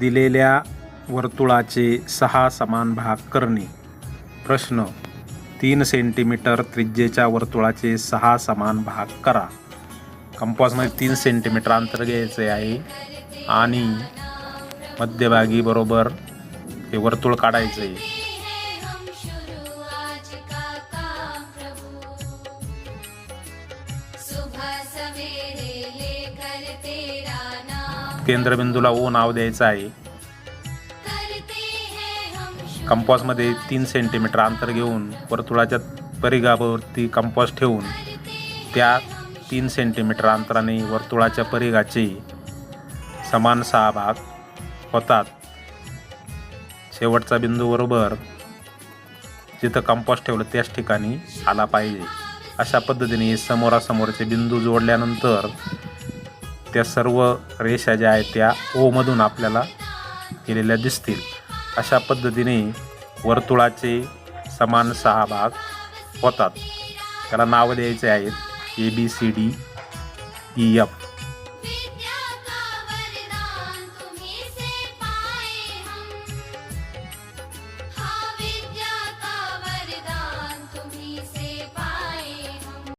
दिलेल्या वर्तुळाचे सहा समान भाग करणे. प्रश्न तीन सेंटीमीटर त्रिज्येच्या वर्तुळाचे सहा समान भाग करा. कंपासमध्ये तीन सेंटीमीटर अंतर घ्यायचे आहे आणि मध्यभागी बरोबर हे वर्तुळ काढायचं आहे. सवेरे केंद्रबिंदूला ओ नाव द्यायचं आहे. कंपॉसमध्ये तीन सेंटीमीटर अंतर घेऊन वर्तुळाच्या परिघावरती कंपॉस ठेवून त्या तीन सेंटीमीटर अंतराने वर्तुळाच्या परिघाचे समान सहा भाग होतात. शेवटचा बिंदू बरोबर जिथं कंपॉस ठेवलं त्याच ठिकाणी आला पाहिजे. अशा पद्धतीने समोरासमोरचे बिंदू जोडल्यानंतर त्या सर्व रेषा ज्या आहेत त्या ओमधून आपल्याला केलेल्या दिसतील. अशा पद्धतीने वर्तुळाचे समान सहा भाग होतात. त्याला नावं द्यायचे आहेत A B C D E F